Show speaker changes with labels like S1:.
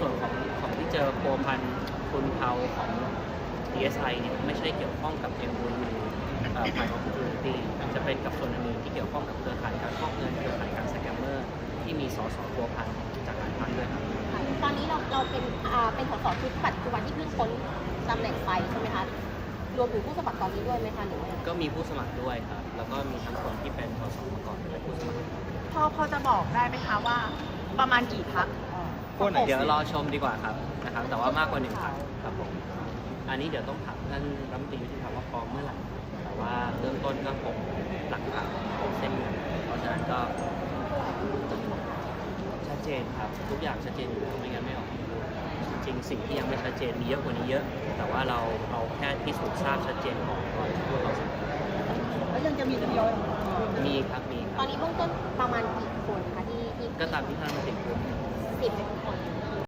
S1: ส่วนของของที่เจอโปรพันทุนเทาของ DSI เนี่ยไม่ใช่เกี่ยวข้องกับ MOU เอ่อ Prime Opportunity จะเป็นกับส่วนอื่นๆที่เกี่ยวข้องกับเครือข่ายการฟอกเงินเครือข่ายการสแกมเมอร์ที่มีสสโปรพันจากหลายพันด้วยครับ
S2: ค่ะตอนนี้เราเราเป็นอ่าเป็นสสชุดปัจจุบันที่เพิ่งพ้นตำแหน่งไปใช่ไหมคะรวมถึงผู้สมัครตอนนี้ด้วยไหมคะหรือว่า
S1: ก็มีผู้สมัครด้วยครับ แล้วก็มีทั้งคนที่เป็นสสมาก่อนและผู้สมัคร
S3: พอพอจะบอกได้ไหมคะว่า ประมาณกี่พัก
S1: เดี๋ยวรอชมดีกว่าครับนะครับ แต่ว่ามากกว่าหนึ่งพักครับผมอันนี้เดี๋ยวต้องถามท่านรัฐมนตรียุติธรรมว่าพร้อมเมื่อไหร่แต่ว่าเริ่มต้นก็ผมหลักฐานผมเส้นอยู่เพราะฉะนั้นก็ชัดเจนครับ ทุกอย่างชัดเจนอยู่แล้วไม่งั้นไม่ออกมาพูดจริงๆสิ่งที่ยังไม่ชัดเจนมีเยอะกว่านี้เยอะ แต่ว่าเราเอาแค่ที่สูจน์ทราบชัดเจนก่อนก่อนที่พวกเราจะ
S3: แล้วยังจะมีทยอย
S1: มีครับมีค
S2: ต
S1: รั
S2: อบนนี้เบื้องต้นประมาณกี่คนคะที่ที่
S1: ก็ตามที่ท่านรัฐมนตรีพูด
S2: สิบคน